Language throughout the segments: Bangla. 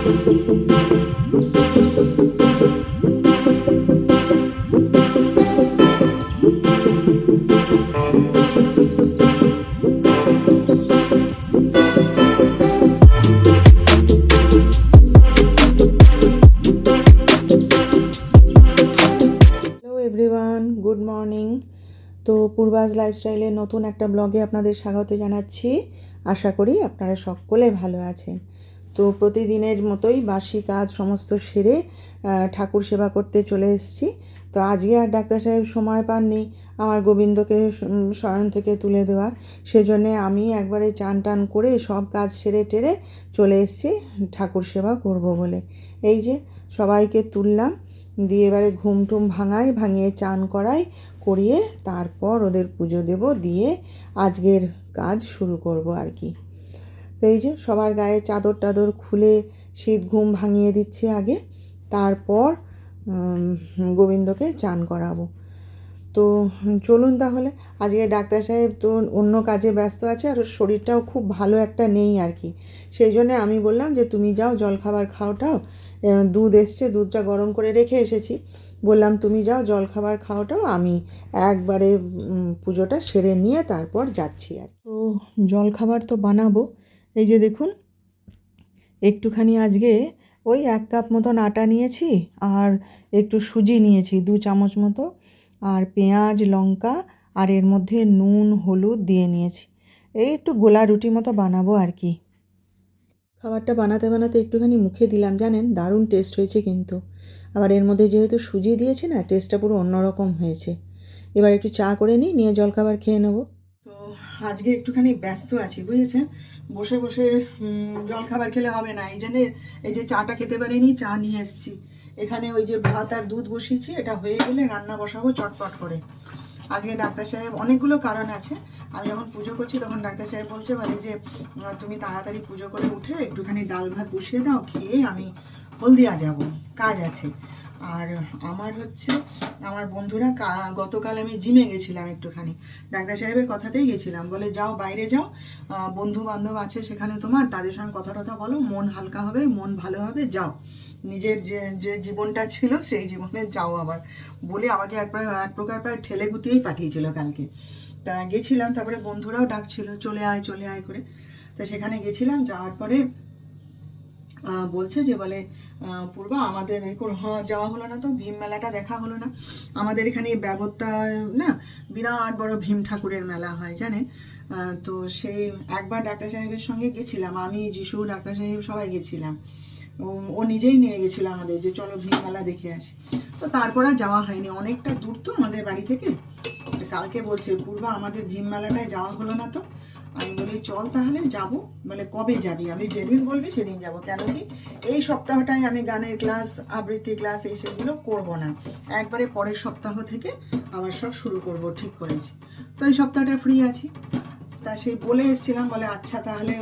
গুড মর্নিং তো পূর্বাজ লাইফস্টাইলের নতুন একটা ব্লগে আপনাদের স্বাগত জানাচ্ছি। আশা করি আপনারা সকলে ভালো আছেন। তো প্রতিদিনের মতোই বাসি কাজ সমস্ত সেরে ঠাকুর সেবা করতে চলে এসেছি। তো আজকে আর ডাক্তার সাহেব সময় পাননি আমার গোবিন্দকে শয়ন থেকে তুলে দেওয়ার। সেজন্যে আমি একবারে চান টান করে সব কাজ সেরে টেরে চলে এসেছি, ঠাকুর সেবা করব বলে। এই যে সবাইকে তুললাম, দিয়ে এবারে ঘুম টুম ভাঙাই, ভাঙিয়ে চান করাই, করিয়ে তারপর ওদের পুজো দেব, দিয়ে আজকের কাজ শুরু করব আর কি। এই যে সবার গায়ে চাদর টাদর খুলে শীত ঘুম ভাঙিয়ে দিচ্ছি আগে, তারপর গোবিন্দকে চান করাবো। তো চলুন তাহলে, আজকে ডাক্তার সাহেব তো অন্য কাজে ব্যস্ত আছে আর শরীরটাও খুব ভালো একটা নেই আর কি। সেই জন্যে আমি বললাম যে তুমি যাও, জলখাবার খাওটাও দুধ এসছে, দুধটা গরম করে রেখে এসেছি। বললাম তুমি যাও, জলখাবার খাওয়াটাও আমি একবারে পুজোটা সেরে নিয়ে তারপর যাচ্ছি আর তো জলখাবার তো বানাবো এই যে দেখুন, একটুখানি আজকে ওই এক কাপ মতন আটা নিয়েছি আর একটু সুজি নিয়েছি, দু চামচ মতো। আর পেঁয়াজ, লঙ্কা আর এর মধ্যে নুন, হলুদ দিয়ে নিয়েছি। এই একটু গোলা রুটি মতো বানাবো আর কি। খাবারটা বানাতে বানাতে একটুখানি মুখে দিলাম, জানেন? দারুণ টেস্ট হয়েছে কিন্তু। আবার এর মধ্যে যেহেতু সুজি দিয়েছে না টেস্টটা পুরো অন্যরকম হয়েছে। এবার একটু চা করে নিই, নিয়ে জলখাবার খেয়ে নেব। আজকে একটুখানি ব্যস্ত আছি বুঝেছেন? বসে বসে উম, জলখাবার খেলে হবে না। এই জন্য এই যে চাটা খেতে পারিনি চা নিয়ে এসেছি। এখানে ওই যে ভাত আর দুধ বসিয়েছি এটা হয়ে গেলে রান্না বসাবো চটপট করে। আজকে ডাক্তার সাহেব অনেকগুলো কারণ আছে। আমি যখন পুজো করছি তখন ডাক্তার সাহেব বলছে বলে যে তুমি তাড়াতাড়ি পুজো করে উঠে একটুখানি ডাল ভাত বসিয়ে দাও খেয়ে আমি হলদিয়া যাব। কাজ আছে। আর আমার হচ্ছে, আমার বন্ধুরা গতকাল আমি জিমে গেছিলাম একটুখানি। ডাক্তার সাহেবের কথাতেই গেছিলাম। বলে, যাও, বাইরে যাও। বন্ধু বান্ধব আছে সেখানে তোমার। তাদের সঙ্গে কথা টথা বলো। মন হালকা হবে, মন ভালো হবে, যাও। নিজের যে যে জীবনটা ছিল, সেই জীবনে যাও আবার। বলে আমাকে এক প্রায় এক প্রকার প্রায় ঠেলে গুতিয়েই পাঠিয়েছিল কালকে। তা গেছিলাম, তারপরে বন্ধুরাও ডাকছিল, চলে আয় চলে আয় করে। তো সেখানে গেছিলাম, যাওয়ার পরে বলছে যে বলে পূর্বা আমাদের হ্যাঁ, যাওয়া হলো না তো ভীম মেলাটা দেখা হলো না। আমাদের এখানে ব্যবত্তা না বিরাট বড় ভীম ঠাকুরের মেলা হয় আহ, তো সেই একবার ডাক্তার সাহেবের সঙ্গে গেছিলাম আমি যিশু ডাক্তার সাহেব সবাই গেছিলাম। ও নিজেই নিয়ে গেছিল আমাদের যে চলো ভীম মেলা দেখে আসি। তো তারপর আর যাওয়া হয়নি অনেকটা দূর তো আমাদের বাড়ি থেকে। কালকে বলছে পূর্বা আমাদের ভীম মেলাটায় যাওয়া হলো না তো। আমি বলি, চল তাহলে যাব। বলে, কবে যাবি? আমি যেদিন বলবি সেদিন যাব। কেন কি এই সপ্তাহটায় আমি গানের ক্লাস আবৃত্তি ক্লাস এই সেগুলো করব না। একবারে পরের সপ্তাহ থেকে আবার সব শুরু করব, ঠিক করেছি। তো এই সপ্তাহটা ফ্রি আছি। তা সেই বলে এসেছিলাম, বলে আচ্ছা তাহলে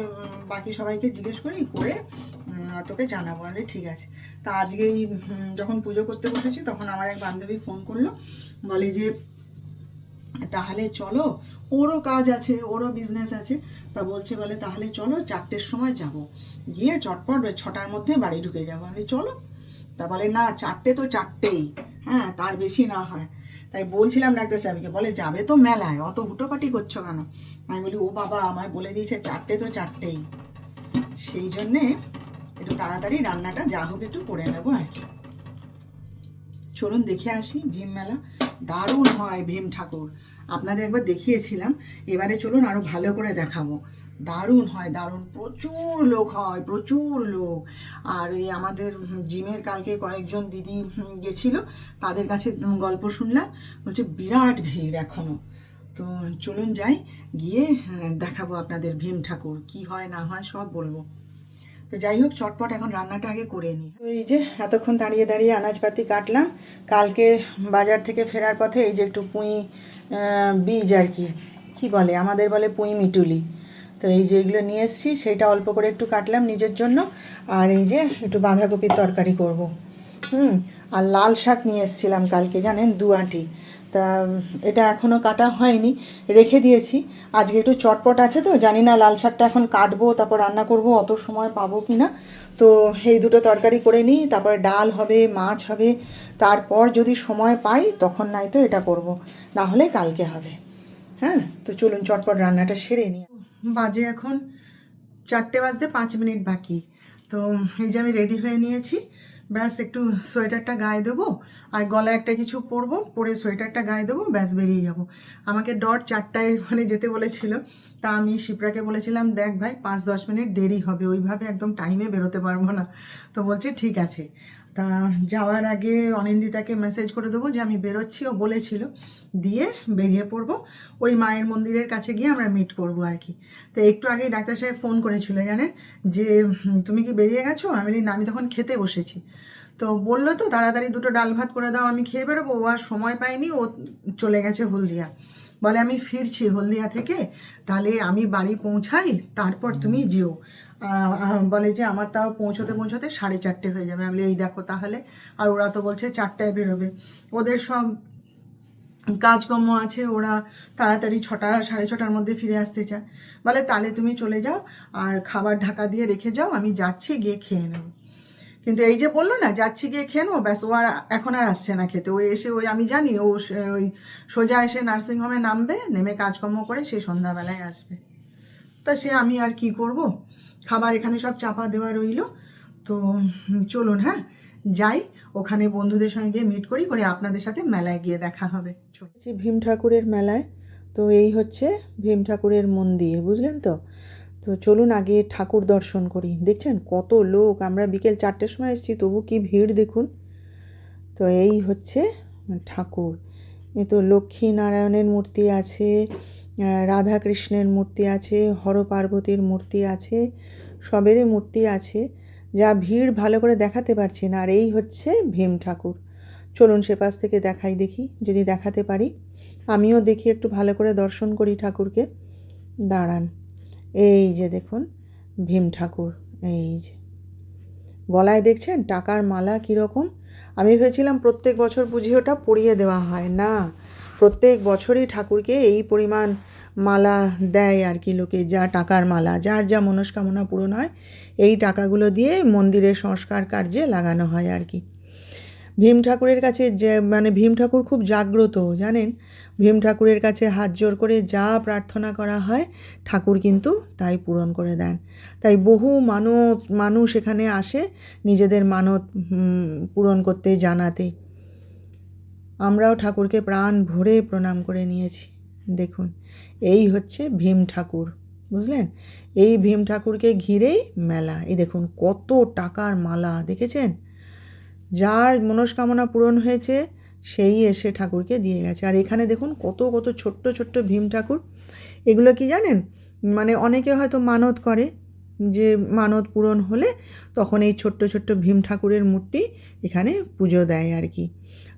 বাকি সবাইকে জিজ্ঞেস করি, করে তোকে জানাব। আমি ঠিক আছে। তা আজকেই যখন পুজো করতে বসেছি, তখন আমার এক বান্ধবী ফোন করল, বলে যে, তাহলে চলো ওরও কাজ আছে, ওরও বিজনেস আছে। তা বলছে বলে, তাহলে চলো চারটের সময় যাব। গিয়ে চটপট ছটার মধ্যে বাড়ি ঢুকে যাব। আমি চলো। তা বলে, না, চারটে তো চারটেই। হ্যাঁ তার বেশি না হয়। তাই বলছিলাম ডাক্তার সাহেবকে, বলে, যাবে তো মেলায়, অত হুটোপাটি করছ কেন? আমি বলি, ও বাবা, আমায় বলে দিয়েছে চারটে তো চারটেই। সেই জন্যে একটু তাড়াতাড়ি রান্নাটা যা হোক একটু করে নেব আর কি। চলুন দেখে আসি ভীম মেলা। দারুণ হয় ভীম ঠাকুর। আপনাদের একবার দেখিয়েছিলাম। এবারে চলুন আরও ভালো করে দেখাবো। দারুণ হয় দারুণ। প্রচুর লোক হয় প্রচুর লোক। আর এই আমাদের জিমের কালকে কয়েকজন দিদি গেছিল তাদের কাছে গল্প শুনলাম। হচ্ছে বিরাট ভিড় এখনও তো চলুন যাই গিয়ে হ্যাঁ, দেখাবো আপনাদের ভীম ঠাকুর। কি হয় না হয় সব বলব। তো যাই হোক চটপট এখন রান্নাটা আগে করে নিই তো এই যে এতক্ষণ দাঁড়িয়ে দাঁড়িয়ে আনাজপাতি কাটলাম, কালকে বাজার থেকে ফেরার পথে এই যে একটু পুঁই বীজ আর কি কি বলে, আমাদের বলে পুঁই মিটুলি। তো এই যে এগুলো নিয়ে এসেছি সেটা অল্প করে একটু কাটলাম নিজের জন্য, আর এই যে একটু বাঁধাকপির তরকারি করব। হুম, আর লাল শাক নিয়ে এসেছিলাম কালকে, জানেন, দু আঁটি। তা এটা এখনও কাটা হয়নি, রেখে দিয়েছি। আজকে একটু চটপট আছে তো, জানি না লাল শাকটা এখন কাটবো, তারপর রান্না করব, অত সময় পাবো কি না তো এই দুটো তরকারি করে নিই, তারপরে ডাল হবে, মাছ হবে, তারপর যদি সময় পাই তখন নাই তো এটা করব, না হলে কালকে হবে। হ্যাঁ তো চলুন চটপট রান্নাটা সেরে নিই। বাজে এখন চারটে বাজতে পাঁচ মিনিট বাকি, তো এই যে আমি রেডি হয়ে নিয়েছি ব্যাস একটু সোয়েটারটা গায়ে দেবো আর গলায় একটা কিছু পরবো, পরে সোয়েটারটা গায়ে দেবো, ব্যাস বেরিয়ে যাব। আমাকে ডট চারটায় মানে যেতে বলেছিল, তা আমি শিপ্রাকে বলেছিলাম, দেখ ভাই, পাঁচ দশ মিনিট দেরি হবে, ওইভাবে একদম টাইমে বেরোতে পারব না। তো বলছে, ঠিক আছে। তা যাওয়ার আগে অনিন্দিতাকে মেসেজ করে দেবো যে আমি বেরোচ্ছি। ও বলেছিল দিয়ে বেরিয়ে পড়ব। ওই মায়ের মন্দিরের কাছে গিয়ে আমরা মিট করব আর কি। তো একটু আগেই ডাক্তার সাহেব ফোন করেছিল জানেন? যে তুমি কি বেরিয়ে গেছো? আমি না, আমি তখন খেতে বসেছি। তো বলল তো, তাড়াতাড়ি দুটো ডাল ভাত করে দাও, আমি খেয়ে বেরোবো। ও আর সময় পাইনি ও চলে গেছে হলদিয়া। বলে, আমি ফিরছি হলদিয়া থেকে, তাহলে আমি বাড়ি পৌঁছাই, তারপর তুমি যেও। বলে যে আমার তাও পৌঁছতে পৌঁছতে সাড়ে চারটে হয়ে যাবে। আমি এই দেখো তাহলে। আর ওরা তো বলছে চারটায় বেরোবে। ওদের সব কাজকর্ম আছে, ওরা তাড়াতাড়ি ছটা, সাড়ে ছটার মধ্যে ফিরে আসতে চায়। বলে, তাহলে তুমি চলে যাও আর খাবার ঢাকা দিয়ে রেখে যাও, আমি যাচ্ছি গিয়ে খেয়ে নেব। কিন্তু এই যে বলল না, যাচ্ছি গিয়ে খেয়ে নেব, ব্যাস, ও আর এখন আর আসছে না খেতে। ওই এসে, ওই আমি জানি, ও ওই সোজা এসে নার্সিংহোমে নামবে, নেমে কাজকর্ম করে সে সন্ধ্যাবেলায় আসবে। তা সে আমি আর কি করব? খাবার এখানে সব চাপা দেওয়া রইল। তো চলুন হ্যাঁ? যাই, ওখানে বন্ধুদের সঙ্গে গিয়ে মিট করি, করে আপনাদের সাথে মেলায় গিয়ে দেখা হবে। চলছি ভীম ঠাকুরের মেলায়, তো এই হচ্ছে ভীম ঠাকুরের মন্দির, বুঝলেন তো? তো চলুন আগে ঠাকুর দর্শন করি। দেখছেন কত লোক, আমরা বিকেল চারটের সময় এসেছি, তবু কি ভিড় দেখুন? তো এই হচ্ছে ঠাকুর। এ তো লক্ষ্মী নারায়ণের মূর্তি আছে রাধা কৃষ্ণের মূর্তি আছে হর পার্বতীর মূর্তি আছে, সবেরই মূর্তি আছে, যা ভিড় ভালো করে দেখাতে পারছি না। আর এই হচ্ছে ভীম ঠাকুর। চলুন সে পাশ থেকে দেখাই দেখি, যদি দেখাতে পারি। আমিও দেখি, একটু ভালো করে দর্শন করি ঠাকুরকে। দাঁড়ান। এই যে দেখুন, ভীম ঠাকুর। এই যে। গলায় দেখছেন? টাকার মালা কীরকম? আমি ভেবেছিলাম প্রত্যেক বছর বুঝি ওটা পরিয়ে দেওয়া হয়। না, প্রত্যেক বছরই ঠাকুরকে এই পরিমাণ মালা দেয় আর কি লোকে, যা টাকার মালা। যার যা মনস্কামনা পূরণ হয়, এই টাকাগুলো দিয়ে মন্দিরের সংস্কার কার্যে লাগানো হয় আর কি। ভীম ঠাকুরের কাছে যে মানে ভীম ঠাকুর খুব জাগ্রত, জানেন? ভীম ঠাকুরের কাছে হাত জোর করে যা প্রার্থনা করা হয়, ঠাকুর কিন্তু তাই পূরণ করে দেন। তাই বহু মানত, মানুষ এখানে আসে নিজেদের মানত পূরণ করতে, জানাতে। আমরাও ঠাকুরকে প্রাণ ভরে প্রণাম করে নিয়েছি। দেখুন, এই হচ্ছে ভীম ঠাকুর, বুঝলেন? এই ভীম ঠাকুরকে ঘিরেই মেলা। এই দেখুন, কত টাকার মালা, দেখেছেন? যার মনস্কামনা পূরণ হয়েছে, সেই এসে ঠাকুরকে দিয়ে গেছে। আর এখানে দেখুন, কত কত ছোট্ট ছোট্ট ভীম ঠাকুর। এগুলো কি জানেন? মানে অনেকে হয়তো মানত করে, যে মানত পূরণ হলে তখন এই ছোট্ট ছোট্ট ভীম ঠাকুরের মূর্তি এখানে পুজো দেয় আর কি।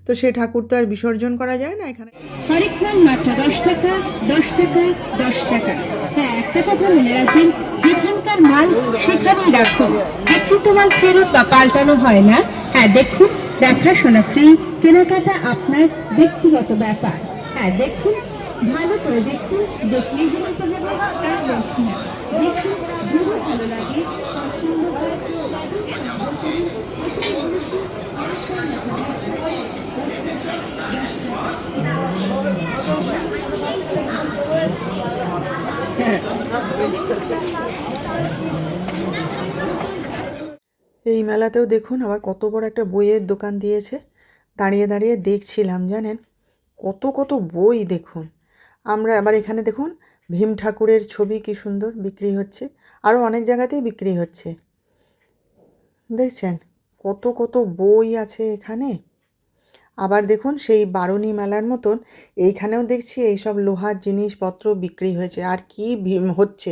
তো সে ঠাকুর তো আর বিসর্জন করা যায় না এখানে? হরেক মাল মাত্র, দশ টাকা দশ টাকা দশ টাকা। হ্যাঁ একটা কথা মনে রাখবেন, যেখানকার মাল সেখানেই রাখুন বিক্রিত মাল ফেরত বা পাল্টানো হয় না। হ্যাঁ দেখুন, দেখাশোনা, ফ্রি কেনাকাটা আপনার ব্যক্তিগত ব্যাপার। হ্যাঁ দেখুন, ভালো করে দেখুন, দেখলেই যে নিতে হবে, তা বলছি না। দেখুন, যদি ভালো লাগে, পছন্দ হয়, তাহলে সংগ্রহ এই মেলাতেও দেখুন আবার কত বড় একটা বইয়ের দোকান দিয়েছে। দাঁড়িয়ে দাঁড়িয়ে দেখছিলাম, জানেন? কত কত বই দেখুন। আমরা আবার এখানে দেখুন, ভীম ঠাকুরের ছবি কি সুন্দর বিক্রি হচ্ছে আরও অনেক জায়গাতেই বিক্রি হচ্ছে। দেখছেন? কত কত বই আছে এখানে। আবার দেখুন সেই বারুণী মেলার মতন এইখানেও দেখছি এইসব লোহার জিনিসপত্র বিক্রি হয়েছে। আর কি হচ্ছে?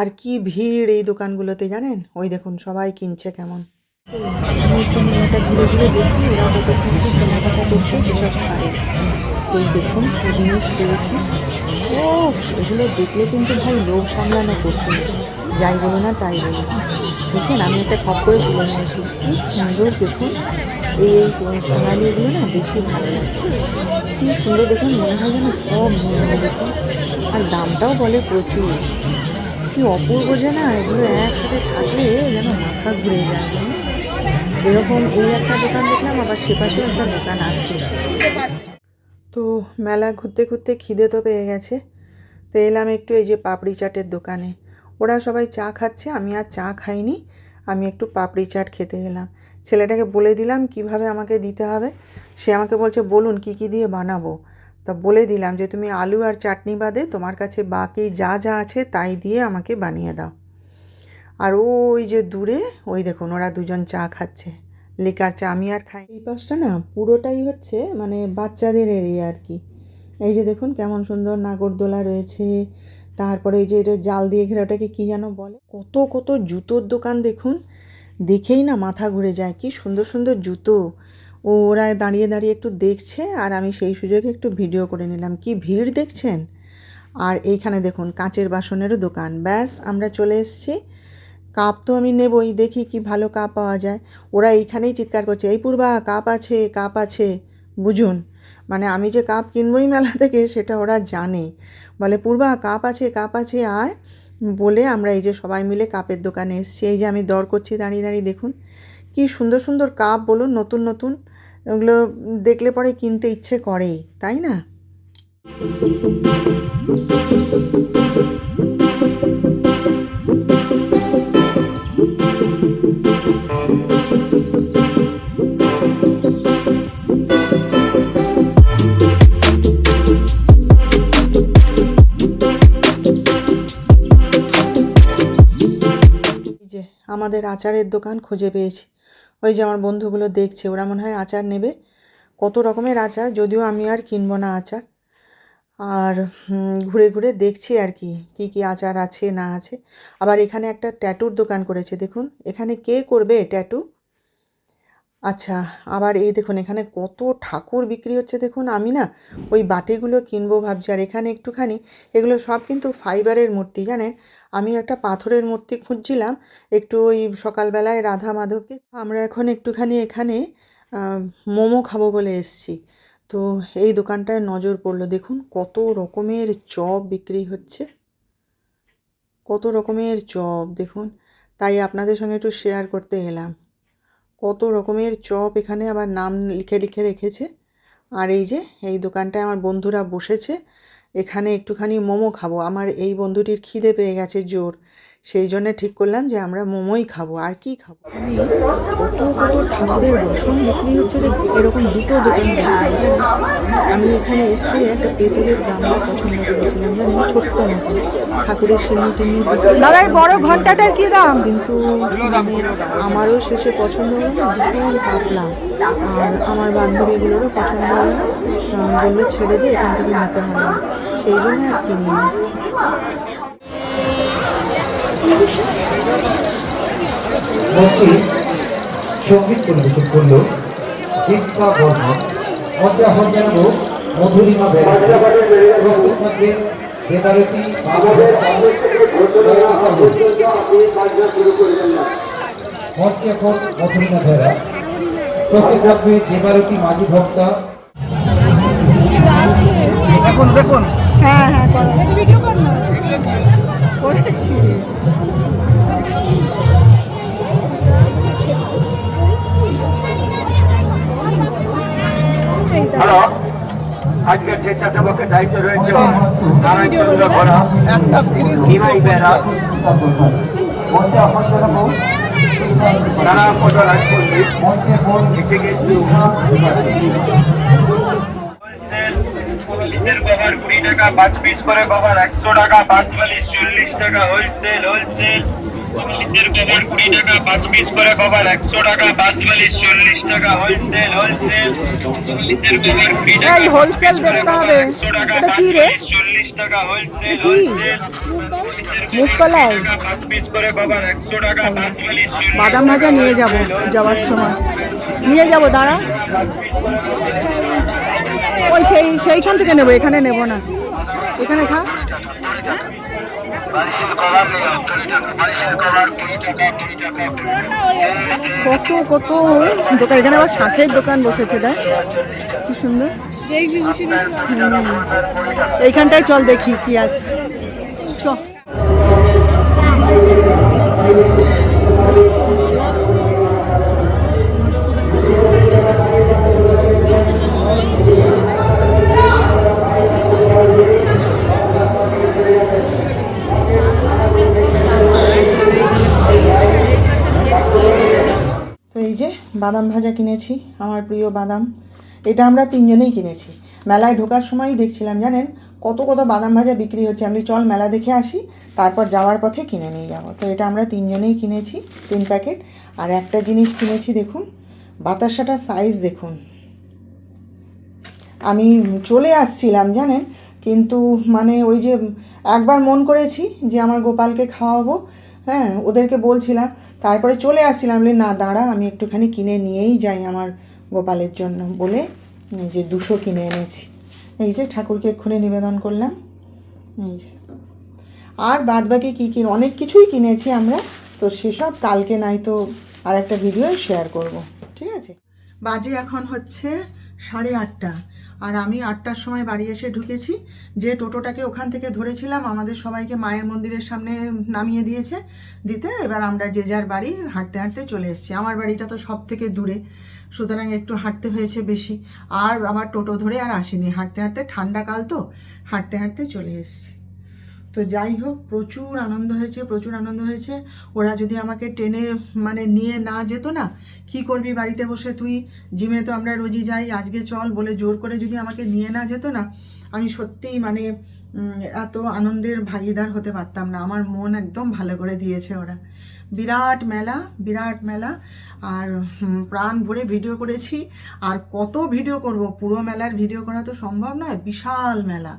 আর কি ভিড় এই দোকানগুলোতে জানেন? ওই দেখুন, সবাই কিনছে কেমন। দেখুন জিনিস পেয়েছি ও এগুলো দেখলে কিন্তু ভাই লোভ সামলানো কঠিন যাই বলো না, তাই বলো দেখছেন আমি একটা খপ করে তুলে নিয়েছি। কি সুন্দর দেখুন। এই এই সোনালি এগুলো না বেশি ভালো লাগছে। কি সুন্দর দেখুন, মনে হয় যেন সব দেখুন। আর দামটাও বলে প্রচুর। কি অপূর্ব যে না, এগুলো একসাথে থাকলে যেন মাথা ঘুরে যায়। এরকম এই একটা দোকান দেখলাম, আবার সেপাশেও একটা দোকান আছে। তো মেলা ঘুরতে ঘুরতে খিদে তো পেয়ে গেছে। তো এলাম একটু এই যে পাপড়ি চাটের দোকানে। ওরা সবাই চা খাচ্ছে, আমি আর চা খাইনি। আমি একটু পাপড়ি চাট খেতে গেলাম ছেলেটাকে বলে দিলাম কীভাবে আমাকে দিতে হবে। সে আমাকে বলছে, বলুন কি কি দিয়ে বানাবো? তা বলে দিলাম যে, তুমি আলু আর চাটনি বাদে তোমার কাছে বাকি যা যা আছে তাই দিয়ে আমাকে বানিয়ে দাও। আর ওই যে দূরে, ওই দেখুন ওরা দুজন চা খাচ্ছে। লিকার চা, আমি আর খাই। এই পাশটা না পুরোটাই হচ্ছে মানে বাচ্চাদের এরিয়া আর কি। এই যে দেখুন কেমন সুন্দর নাগরদোলা রয়েছে। তারপরে ওই যে এটা জাল দিয়ে ঘেরা, ওটাকে কী যেন বলে? কত কত জুতোর দোকান দেখুন। দেখেই না মাথা ঘুরে যায়। কি সুন্দর সুন্দর জুতো। ও, ওরা দাঁড়িয়ে দাঁড়িয়ে একটু দেখছে আর আমি সেই সুযোগে একটু ভিডিও করে নিলাম। কি ভিড় দেখছেন? আর এইখানে দেখুন, কাঁচের বাসনেরও দোকান। ব্যাস, আমরা চলে এসেছি। কাপ তো আমি নেবই, দেখি কি ভালো কাপ পাওয়া যায়। ওরা এইখানেই চিৎকার করছে, এই পূর্বা, কাপ আছে কাপ আছে। বুঝুন মানে আমি যে কাপ কিনবই মেলা থেকে, সেটা ওরা জানে। বলে, পূর্বা, কাপ আছে কাপ আছে, আয়। বলে আমরা এই যে সবাই মিলে কাপের দোকানে এসেছি। এই যে আমি দর করছি, দাঁড়িয়ে দাঁড়িয়ে দেখুন। কি সুন্দর সুন্দর কাপ বলুন, নতুন নতুন। ওগুলো দেখলে পরে কিনতে ইচ্ছে করেই, তাই না? আমাদের আচারের দোকান খুঁজে পেয়েছি। ওই যে আমার বন্ধুগুলো দেখছে, ওরা মনে হয় আচার নেবে। কত রকমের আচার, যদিও আমি আর কিনবো না আচার। আর ঘুরে ঘুরে দেখছি আর কি কি কি আচার আছে, না আছে। আবার এখানে একটা ট্যাটুর দোকান করেছে, দেখুন। এখানে কে করবে ট্যাটু? আচ্ছা আবার এই দেখুন, এখানে কত ঠাকুর বিক্রি হচ্ছে দেখুন। আমি না ওই বাটিগুলো কিনবো ভাবছি, আর এখানে একটুখানি, এগুলো সব কিন্তু ফাইবারের মূর্তি, জানেন? আমি একটা পাথরের মূর্তি খুঁজছিলাম, একটু ওই সকালবেলায় রাধা মাধবকে আমরা এখন একটুখানি এখানে মোমো খাব বলে এসছি। তো এই দোকানটায় নজর পড়ল, দেখুন কত রকমের চপ বিক্রি হচ্ছে। কত রকমের চপ, দেখুন। তাই আপনাদের সঙ্গে একটু শেয়ার করতে এলাম। কত রকমের চপ এখানে আবার নাম লিখে লিখে রেখেছে। আর এই যে, এই দোকানটায় আমার বন্ধুরা বসেছে। এখানে একটুখানি মোমো খাব। আমার এই বন্ধুটির খিদে পেয়ে গেছে জোর। সেই জন্য ঠিক করলাম যে আমরা মোমোই খাব। আর কি খাব? কত কত ঠাকুরের বাসন বিক্রি হচ্ছে। এরকম দুটো দোকান আমি এখানে এসে একটা পেতলের গামলা পছন্দ করেছিলাম জানেন ছোট্ট মতো। ঠাকুরের সিন্নি টিন্নি দাদা বড় ঘন্টাটার কি দাম? কিন্তু মানে আমারও শেষে পছন্দ হলো না ভীষণ পাতলা। আর আমার বান্ধবীগুলোরও পছন্দ হলো না। বলল ছেড়ে দিয়ে এখান থেকে নিতে হবে না। সেই জন্য আর কিনিনি মঞ্চে সংগীত পরিবেশন করল দীক্ষা বর্মন মঞ্চে আহ্বান মধুরিমা বেলা প্রস্তুত থাকবে দেবারতী মঞ্চে এখন মধুরিমা বেলা প্রস্তুত থাকবে দেবারতী মাঝি ভক্তা। দেখুন দেখুন। হ্যাঁ হ্যাঁ করো। করেছি। হ্যালো। আজকের স্বেচ্ছাসেবকের দায়িত্ব রয়েছে নারায়ণচন্দ্র ঘোড়া নিমাই বেড়া? তারা পটল রাজপল্লী লিচের কভার কুড়ি টাকা পাঁচ পিস করে কভার একশো টাকা পাঁচ বালিশ চল্লিশ টাকা হোলসেল হোলসেল লিচের কভার কুড়ি টাকা পাঁচ পিস করে কভার একশো টাকা পাঁচ বালিশ চল্লিশ টাকা হোলসেল হোলসেল লিচের কভার কুড়ি টাকা এই wholesale দেখতে হবে। একশো টাকা এটা কি রে? চল্লিশ টাকা হোলসেল কি? হোলসেল মুগকলাই? পাঁচ পিস করে কভার একশো টাকা পাঁচ বালিশ বাদাম ভাজা নিয়ে যাব যাওয়ার সময় নিয়ে যাব দাঁড়া ওই সেই, সেইখান থেকে নেব, এখানে নেব না। এখানে টাকা কত কত দোকান, এখানে আবার শাখের দোকান বসেছে, দেখ। কি সুন্দর। এইখানটায় চল দেখি কি আছে। চল বাদাম ভাজা কিনেছি, আমার প্রিয় বাদাম। এটা আমরা তিনজনেই কিনেছি। মেলায় ঢোকার সময়ই দেখছিলাম, জানেন? কত কত বাদাম ভাজা বিক্রি হচ্ছে। আমি চল মেলা দেখে আসি, তারপর যাওয়ার পথে কিনে নিয়ে যাব। তো এটা আমরা তিনজনেই কিনেছি, তিন প্যাকেট। আর একটা জিনিস কিনেছি, দেখুন বাতাসাটার সাইজ দেখুন। আমি চলে আসছিলাম, জানেন? কিন্তু মানে ওই যে একবার মন করেছি যে আমার গোপালকে খাওয়াবো হ্যাঁ ওদেরকে বলছিলাম তারপরে চলে আসছিলাম, বলে, না, দাঁড়া, আমি একটুখানি কিনে নিয়েই যাই আমার গোপালের জন্য, বলে যে দুশো কিনে এনেছি। এই যে ঠাকুরকে এক্ষুনি নিবেদন করলাম। এই যে। আর বাদ বাকি কী কী, অনেক কিছুই কিনেছি আমরা, তো সেসব কালকে নাই তো আর একটা ভিডিও শেয়ার করব, ঠিক আছে? বাজে এখন হচ্ছে সাড়ে আটটা। আর আমি আটটার সময় বাড়ি এসে ঢুকেছি। যে টোটোটাকে ওখান থেকে ধরেছিলাম, আমাদের সবাইকে মায়ের মন্দিরের সামনে নামিয়ে দিয়েছে। দিতে এবার আমরা যে যার বাড়ি হাঁটতে হাঁটতে চলে এসেছি। আমার বাড়িটা তো সব থেকে দূরে, সুতরাং একটু হাঁটতে হয়েছে বেশি। আর আমার টোটো ধরে আর আসিনি। হাঁটতে হাঁটতে ঠান্ডাকাল তো, হাঁটতে হাঁটতে চলে এসেছি। তো যাই হোক, প্রচুর আনন্দ হয়েছে, প্রচুর আনন্দ হয়েছে। ওরা যদি আমাকে টেনে মানে নিয়ে না যেত না, কি করবি বাড়িতে বসে তুই? জিমে তো আমরা রোজই যাই, আজকে চল বলে জোর করে যদি আমাকে নিয়ে না যেত না, আমি সত্যিই মানে এত আনন্দের ভাগিদার হতে পারতাম না। আমার মন একদম ভালো করে দিয়েছে ওরা। বিরাট মেলা বিরাট মেলা। আর প্রাণ ভরে ভিডিও করেছি। আর কত ভিডিও করব? পুরো মেলার ভিডিও করা তো সম্ভব নয়। বিশাল মেলা।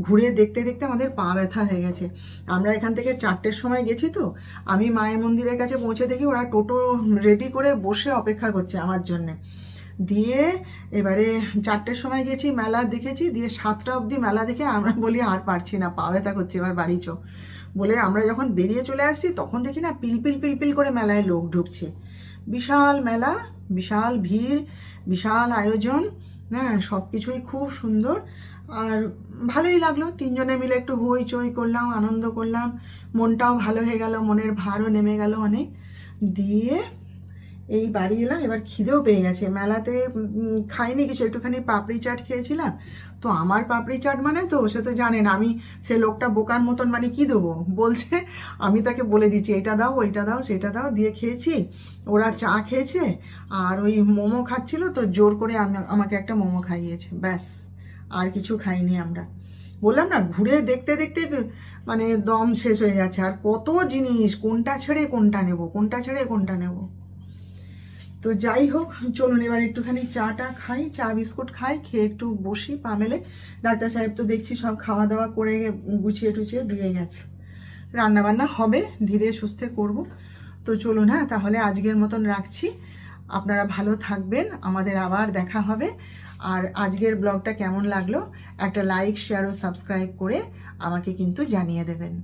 ঘুরে দেখতে দেখতে আমাদের পা ব্যথা হয়ে গেছে। আমরা এখান থেকে চারটের সময় গেছি তো। আমি মায়ের মন্দিরের কাছে পৌঁছে দেখি ওরা টোটো রেডি করে বসে অপেক্ষা করছে আমার জন্যে। দিয়ে এবারে চারটের সময় গেছি, মেলা দেখেছি, দিয়ে সাতটা অবধি মেলা দেখে আমরা বলি আর পারছি না, পা ব্যথা করছে, এবার বাড়ি চো। বলে আমরা যখন বেরিয়ে চলে আসছি, তখন দেখি না পিলপিল পিলপিল করে মেলায় লোক ঢুকছে। বিশাল মেলা, বিশাল ভিড়, বিশাল আয়োজন হ্যাঁ সব কিছুই খুব সুন্দর। আর ভালোই লাগল, তিনজনে মিলে একটু হই চই করলাম, আনন্দ করলাম, মনটাও ভালো হয়ে গেল, মনের ভারও নেমে গেল অনেক। দিয়ে এই বাড়ি এলাম, এবার খিদেও পেয়ে গেছে। মেলাতে খাইনি, কিছু একটুখানি পাপড়ি চাট খেয়েছিলাম। তো আমার পাপড়ি চাট মানে তো, সে তো জানেন আমি সে লোকটা বোকার মতন মানে কি দেবো? বলছে, আমি তাকে বলে দিচ্ছি, এটা দাও, ওইটা দাও, সেটা দাও, দিয়ে খেয়েছি। ওরা চা খেয়েছে, আর ওই মোমো খাচ্ছিল, তো জোর করে আমি, আমাকে একটা মোমো খাইয়েছে, ব্যাস, আর কিছু খাইনি আমরা। বললাম না, ঘুরে দেখতে দেখতে মানে দম শেষ হয়ে যাচ্ছে, আর কত জিনিস, কোনটা ছেড়ে কোনটা নেব, কোনটা ছেড়ে কোনটা নেব? তো যাই হোক, চলুন এবার একটুখানি চাটা খাই, চা, বিস্কুট খাই, খেয়ে একটু বসি, পা মেলে। ডাক্তার সাহেব তো দেখছি সব খাওয়া দাওয়া করে গুছিয়ে টুছিয়ে দিয়ে গেছে। রান্না বান্না হবে, ধীরে সুস্থে করব। তো চলুন হ্যাঁ তাহলে আজকের মতন রাখছি। আপনারা ভালো থাকবেন, আমাদের আবার দেখা হবে। আর আজকের ব্লগটা কেমন লাগল, একটা লাইক, শেয়ার ও সাবস্ক্রাইব করে আমাকে কিন্তু জানিয়ে দেবেন।